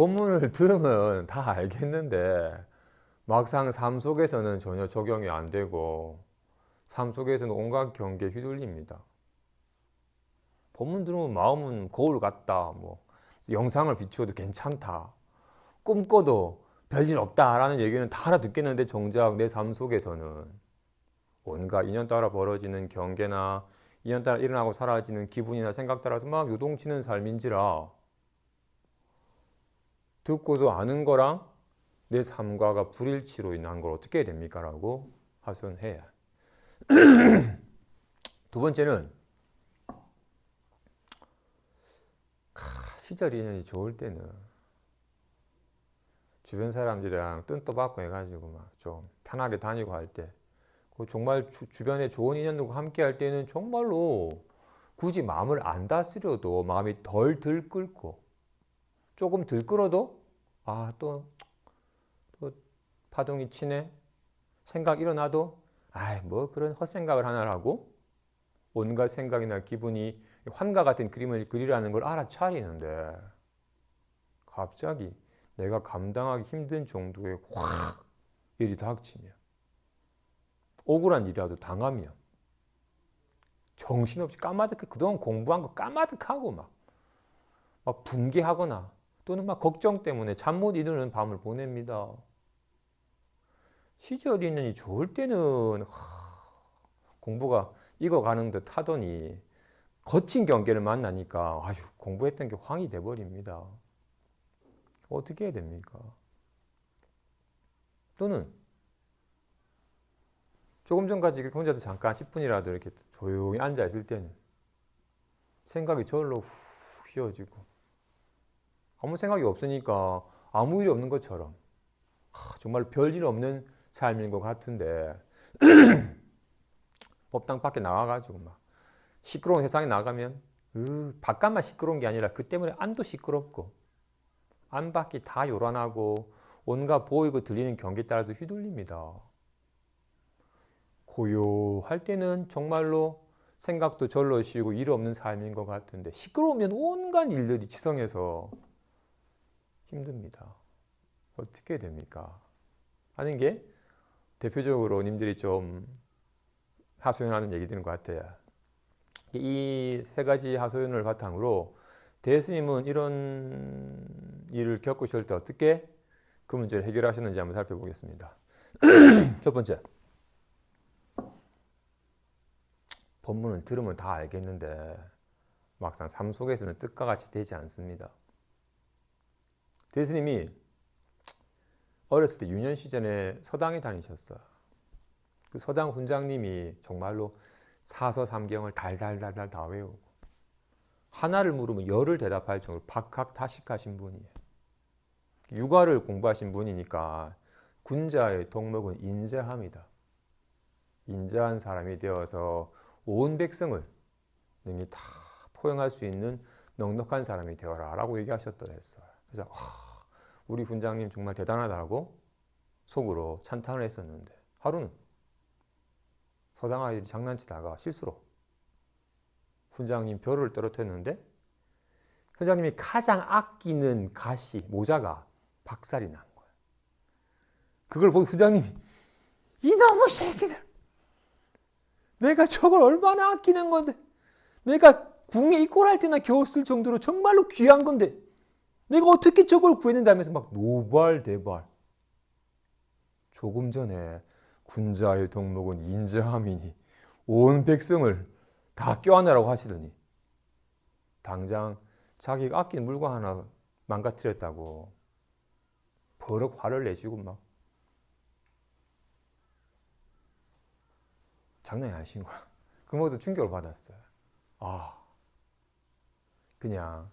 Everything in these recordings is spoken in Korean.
본문을 들으면 다 알겠는데 막상 삶 속에서는 전혀 적용이 안 되고 삶 속에서는 온갖 경계에 휘둘립니다. 본문 들으면 마음은 거울 같다. 뭐 영상을 비추어도 괜찮다. 꿈꿔도 별일 없다라는 얘기는 다 알아듣겠는데 정작 내 삶 속에서는 온갖 인연 따라 벌어지는 경계나 인연 따라 일어나고 사라지는 기분이나 생각 따라서 막 요동치는 삶인지라 듣고도 아는 거랑 내 삶과가 불일치로 인한 걸 어떻게 해야 됩니까? 라고 하소연해야. 두 번째는 카, 시절 인연이 좋을 때는 주변 사람들이랑 뜬또 받고 해가지고 막 좀 편하게 다니고 할 때, 그 정말 주, 주변에 좋은 인연들과 함께 할 때는 정말로 굳이 마음을 안 다스려도 마음이 덜 들끓고 조금 들끓어도 아 또 또 파동이 치네. 생각 일어나도 아이 뭐 그런 헛생각을 하나라고? 온갖 생각이나 기분이 환과 같은 그림을 그리라는 걸 알아차리는데. 갑자기 내가 감당하기 힘든 정도의 확 일이 닥치면 억울한 일이라도 당하면 정신없이 까마득 그동안 공부한 거 까마득하고 막, 막 분개하거나 또는 막 걱정 때문에 잠 못 이루는 밤을 보냅니다. 시절 있느니 좋을 때는 하, 공부가 익어가는 듯 하더니 거친 경계를 만나니까 아유 공부했던 게 황이 돼버립니다. 어떻게 해야 됩니까? 또는 조금 전까지 혼자서 잠깐 10분이라도 이렇게 조용히 앉아 있을 때는 생각이 절로 후 휘어지고 아무 생각이 없으니까 아무 일이 없는 것처럼 하, 정말 별일 없는 삶인 것 같은데 법당 밖에 나와가지고 막 시끄러운 세상에 나가면 으, 바깥만 시끄러운 게 아니라 그 때문에 안도 시끄럽고 안 밖이 다 요란하고 온갖 보이고 들리는 경계에 따라서 휘둘립니다. 고요할 때는 정말로 생각도 절로 쉬고 일 없는 삶인 것 같은데 시끄러우면 온갖 일들이 지성해서 힘듭니다. 어떻게 됩니까? 하는 게 대표적으로 님들이 좀 하소연하는 얘기들인 것 같아요. 이 세 가지 하소연을 바탕으로 대스님은 이런 일을 겪으실 때 어떻게 그 문제를 해결하셨는지 한번 살펴보겠습니다. 첫 번째. 본문을 들으면 다 알겠는데 막상 삶 속에서는 뜻과 같이 되지 않습니다. 대스님이 어렸을 때 유년 시절에 서당에 다니셨어요. 그 서당 훈장님이 정말로 사서 삼경을 달달달달 다 외우고 하나를 물으면 열을 대답할 정도로 박학다식하신 분이에요. 육아를 공부하신 분이니까 군자의 덕목은 인자합니다. 인자한 사람이 되어서 온 백성을 능히 다 포용할 수 있는 넉넉한 사람이 되어라 라고 얘기하셨더랬어요. 그래서 아, 우리 훈장님 정말 대단하다고 속으로 찬탄을 했었는데 하루는 서당 아이들이 장난치다가 실수로 훈장님 벼를 떨어뜨렸는데 훈장님이 가장 아끼는 가시 모자가 박살이 난 거예요. 그걸 보고 훈장님이 이놈의 새끼들! 내가 저걸 얼마나 아끼는 건데? 내가 궁에 입고할 때나 겨우 쓸 정도로 정말로 귀한 건데 내가 어떻게 저걸 구했는다면서 막 노발대발 조금 전에 군자의 덕목은 인자함이니 온 백성을 다 껴안으라고 하시더니 당장 자기가 아낀 물건 하나 망가뜨렸다고 버럭 화를 내시고 막 장난이 아니신 거야. 그 모습 충격을 받았어요. 아, 그냥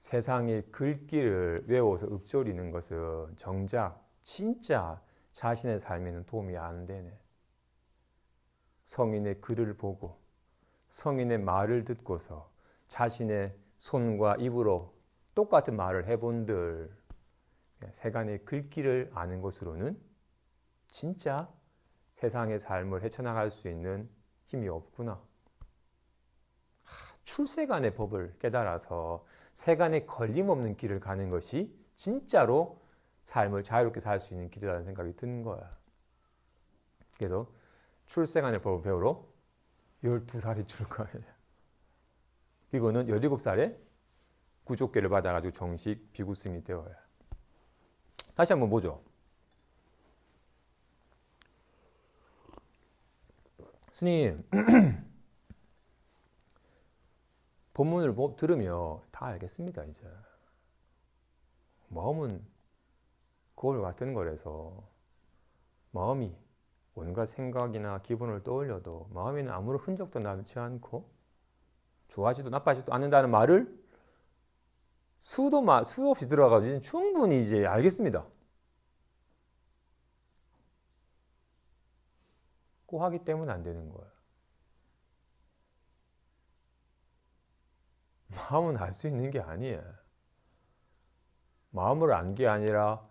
세상의 글귀를 외워서 읊조리는 것은 정작 진짜 자신의 삶에는 도움이 안 되네. 성인의 글을 보고 성인의 말을 듣고서 자신의 손과 입으로 똑같은 말을 해본들 세간의 글귀를 아는 것으로는 진짜 세상의 삶을 헤쳐나갈 수 있는 힘이 없구나. 출세간의 법을 깨달아서 세간의 걸림없는 길을 가는 것이 진짜로 삶을 자유롭게 살 수 있는 길이라는 생각이 드는 거야. 그래서 출생안의 법을 배우러 12살이 줄 거예요. 이거는 17살에 구족계를 받아가지고 정식 비구승이 되어야. 다시 한번 보죠. 스님, 본문을 보- 들으며 다 알겠습니다, 이제. 마음은 거울 같은 거라서 마음이 온갖 생각이나 기분을 떠올려도 마음에는 아무런 흔적도 남지 않고 좋아지도 나빠지도 않는다는 말을 수도 마, 수 없이 들어가가지고 충분히 이제 알겠습니다. 꼭 하기 때문에 안 되는 거예요. 마음은 알 수 있는 게 아니에요. 마음을 안 게 아니라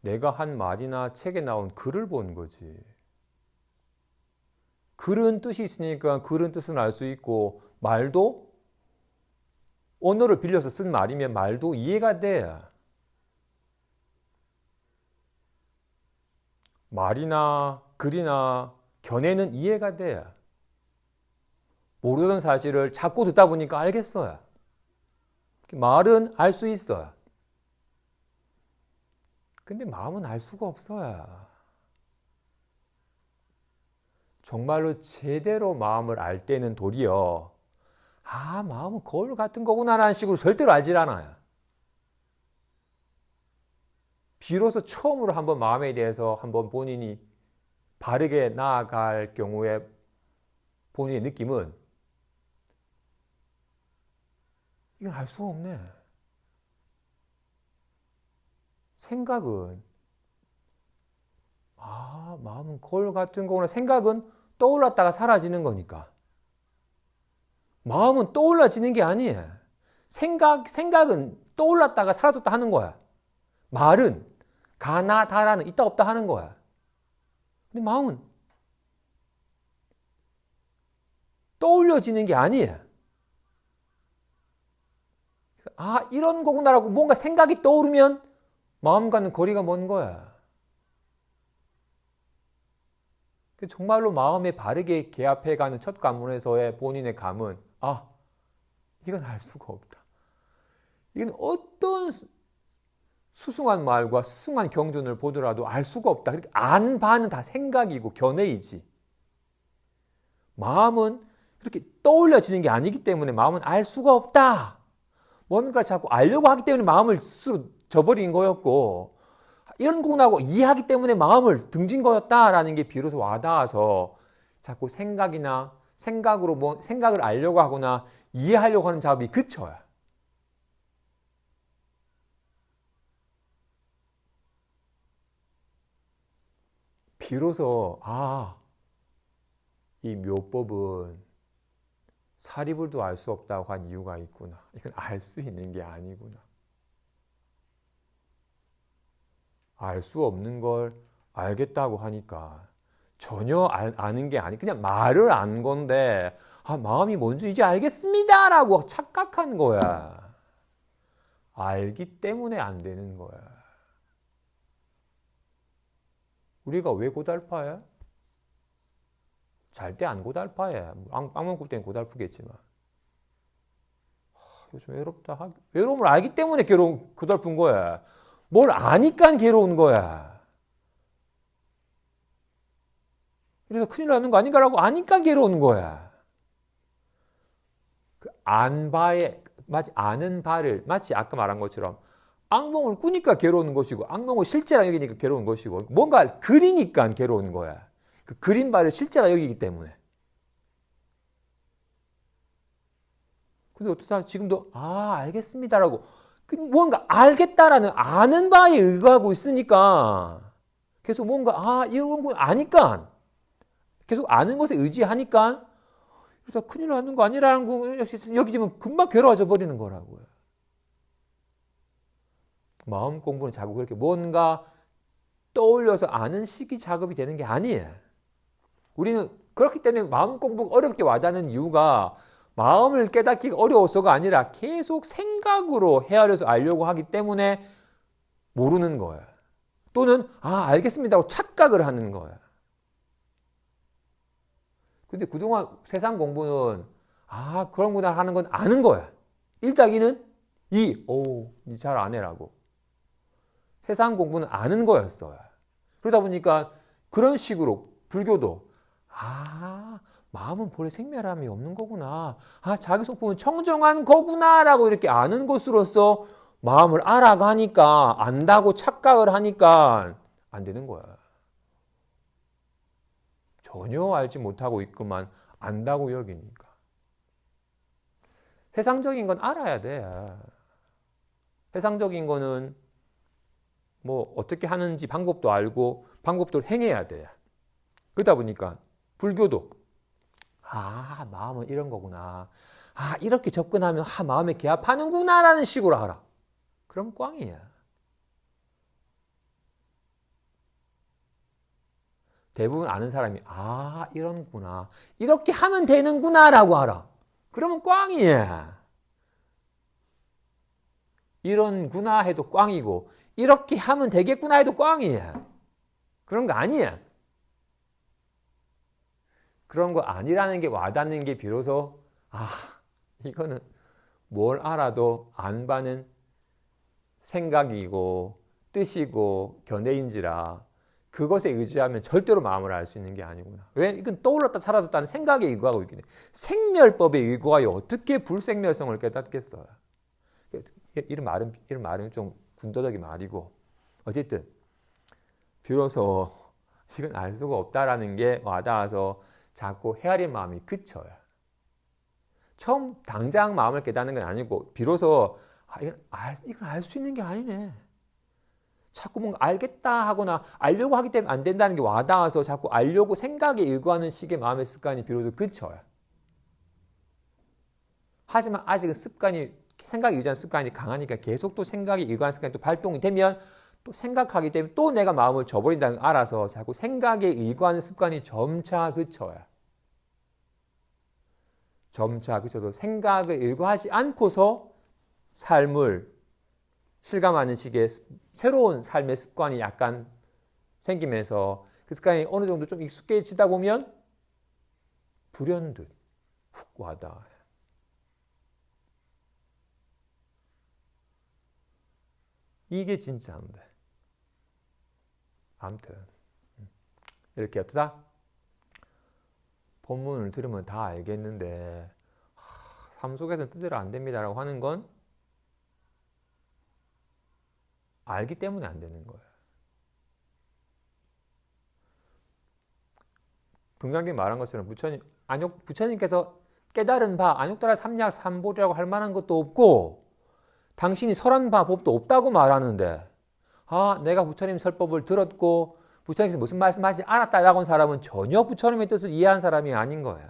내가 한 말이나 책에 나온 글을 본 거지. 글은 뜻이 있으니까 글은 뜻은 알 수 있고 말도 언어를 빌려서 쓴 말이면 말도 이해가 돼. 말이나 글이나 견해는 이해가 돼. 모르던 사실을 자꾸 듣다 보니까 알겠어요. 말은 알 수 있어요. 근데 마음은 알 수가 없어요. 정말로 제대로 마음을 알 때는 도리어 아 마음은 거울 같은 거구나라는 식으로 절대로 알질 않아요. 비로소 처음으로 한번 마음에 대해서 한번 본인이 바르게 나아갈 경우에 본인의 느낌은 이건 알 수가 없네. 생각은 아 마음은 거울 같은 거구나 생각은 떠올랐다가 사라지는 거니까 마음은 떠올라지는 게 아니에요. 생각 생각은 떠올랐다가 사라졌다 하는 거야. 말은 가나 다라는 있다 없다 하는 거야. 근데 마음은 떠올려지는 게 아니에요. 아 이런 거구나라고 뭔가 생각이 떠오르면 마음과는 거리가 먼 거야. 정말로 마음에 바르게 개합해가는 첫 관문에서의 본인의 감은 아 이건 알 수가 없다. 이건 어떤 수승한 말과 수승한 경전을 보더라도 알 수가 없다. 그렇게 안 봐는 다 생각이고 견해이지. 마음은 그렇게 떠올려지는 게 아니기 때문에 마음은 알 수가 없다. 뭔가 자꾸 알려고 하기 때문에 마음을 스스로 저버린 거였고 이런 거구나고 이해하기 때문에 마음을 등진 거였다라는 게 비로소 와닿아서 자꾸 생각이나 생각으로 뭐 생각을 알려고 하거나 이해하려고 하는 작업이 그쳐요. 비로소 아, 이 묘법은 사리불도 알 수 없다고 한 이유가 있구나. 이건 알 수 있는 게 아니구나. 알 수 없는 걸 알겠다고 하니까 전혀 알, 아는 게 아니 그냥 말을 안 건데 아, 마음이 뭔지 이제 알겠습니다라고 착각한 거야. 알기 때문에 안 되는 거야. 우리가 왜 고달파야? 잘 때 안 고달파해. 악몽 꿀 때는 고달프겠지만. 하, 요즘 외롭다. 외로움을 알기 때문에 괴로운, 고달픈 거야. 뭘 아니까 괴로운 거야. 그래서 큰일 나는 거 아닌가라고 아니까 괴로운 거야. 그 안 바에, 마치 아는 바를, 마치 아까 말한 것처럼 악몽을 꾸니까 괴로운 것이고, 악몽을 실제라 여기니까 괴로운 것이고, 뭔가 그리니까 괴로운 거야. 그 그린 바를 실제라 여기기 때문에. 근데 어떻다 지금도 아 알겠습니다라고 그 뭔가 알겠다라는 아는 바에 의거하고 있으니까 계속 뭔가 아 이런 건 아니까 계속 아는 것에 의지하니까 그래서 큰일 나는 거 아니라는 거 여기 지금 금방 괴로워져 버리는 거라고요. 마음 공부는 자꾸 그렇게 뭔가 떠올려서 아는 식이 작업이 되는 게 아니에요. 우리는 그렇기 때문에 마음 공부가 어렵게 와닿는 이유가 마음을 깨닫기가 어려워서가 아니라 계속 생각으로 헤아려서 알려고 하기 때문에 모르는 거야. 또는 아 알겠습니다고 착각을 하는 거야. 근데 그동안 세상 공부는 아 그런구나 하는 건 아는 거야. 1따기는 2, 오, 잘안 해라고. 세상 공부는 아는 거였어요. 그러다 보니까 그런 식으로 불교도 아 마음은 본래 생멸함이 없는 거구나. 아 자기 성품은 청정한 거구나라고 이렇게 아는 것으로서 마음을 알아가니까 안다고 착각을 하니까 안 되는 거야. 전혀 알지 못하고 있구만 안다고 여기니까. 세상적인 건 알아야 돼. 세상적인 거는 뭐 어떻게 하는지 방법도 알고 방법도 행해야 돼. 그러다 보니까 불교도 아 마음은 이런 거구나. 아 이렇게 접근하면 아 마음에 개합하는구나 라는 식으로 알아. 그럼 꽝이야. 대부분 아는 사람이 아 이런구나 이렇게 하면 되는구나 라고 알아. 그러면 꽝이야. 이런구나 해도 꽝이고 이렇게 하면 되겠구나 해도 꽝이야. 그런 거 아니야. 그런 거 아니라는 게 와닿는 게 비로소 아 이거는 뭘 알아도 안 받는 생각이고 뜻이고 견해인지라 그것에 의지하면 절대로 마음을 알 수 있는 게 아니구나. 왜? 이건 떠올랐다 사라졌다는 생각에 의거하고 있기 때문에 생멸법에 의거하여 어떻게 불생멸성을 깨닫겠어요? 이런 말은 이런 말은 좀 군더더기 말이고 어쨌든 비로소 이건 알 수가 없다라는 게 와닿아서 자꾸 헤아린 마음이 그쳐요. 처음 당장 마음을 깨닫는 건 아니고 비로소 아, 이건 알, 이건 알 수 있는 게 아니네. 자꾸 뭔가 알겠다 하거나 알려고 하기 때문에 안 된다는 게 와닿아서 자꾸 알려고 생각에 일구하는 식의 마음의 습관이 비로소 그쳐요. 하지만 아직은 습관이 생각에 의지하는 습관이 강하니까 계속 또 생각에 일구하는 습관이 또 발동이 되면 또 생각하기 때문에 또 내가 마음을 저버린다는 걸 알아서 자꾸 생각에 일구하는 습관이 점차 그쳐요. 점차 그쳐서 생각을 일구하지 않고서 삶을 실감하는 식의 새로운 삶의 습관이 약간 생기면서 그 습관이 어느 정도 좀 익숙해지다 보면 불현듯 훅 와닿아요. 이게 진짜인데. 아무튼 이렇게 어떠다? 본문을 들으면 다 알겠는데 하, 삶 속에서는 뜻대로 안 됩니다라고 하는 건 알기 때문에 안 되는 거예요. 금강기 말한 것처럼 부처님 안욕 부처님께서 깨달은 바 안욕따라 삼약 삼보리라고 할 만한 것도 없고 당신이 설한 바 법도 없다고 말하는데 아 내가 부처님 설법을 들었고 부처님께서 무슨 말씀하지 않았다라고 한 사람은 전혀 부처님의 뜻을 이해한 사람이 아닌 거예요.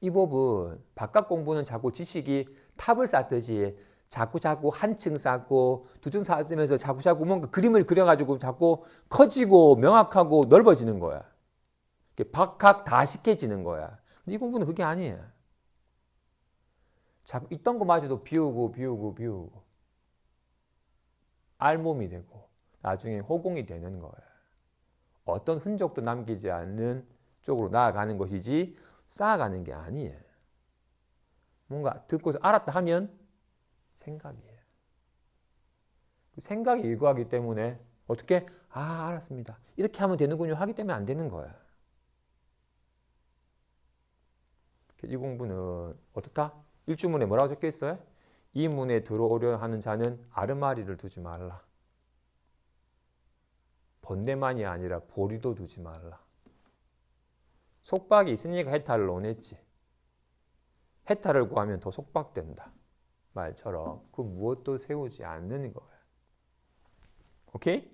이 법은 바깥 공부는 자꾸 지식이 탑을 쌓듯이 자꾸 자꾸 한층 쌓고 두층 쌓으면서 자꾸 자꾸 뭔가 그림을 그려가지고 자꾸 커지고 명확하고 넓어지는 거야. 박학 다식해지는 거야. 근데 이 공부는 그게 아니에요. 자꾸 있던 것마저도 비우고 비우고 비우고 알몸이 되고 나중에 호공이 되는 거예요. 어떤 흔적도 남기지 않는 쪽으로 나아가는 것이지 쌓아가는 게 아니에요. 뭔가 듣고서 알았다 하면 생각이에요. 그 생각이 일구하기 때문에 어떻게 아 알았습니다. 이렇게 하면 되는군요 하기 때문에 안 되는 거야. 이 공부는 어떻다? 일주문에 뭐라고 적혀 있어요? 이 문에 들어오려 하는 자는 아르마리를 두지 말라. 번뇌만이 아니라 보리도 두지 말라. 속박이 있으니까 해탈을 논했지. 해탈을 구하면 더 속박된다. 말처럼 그 무엇도 세우지 않는 거예요. 오케이?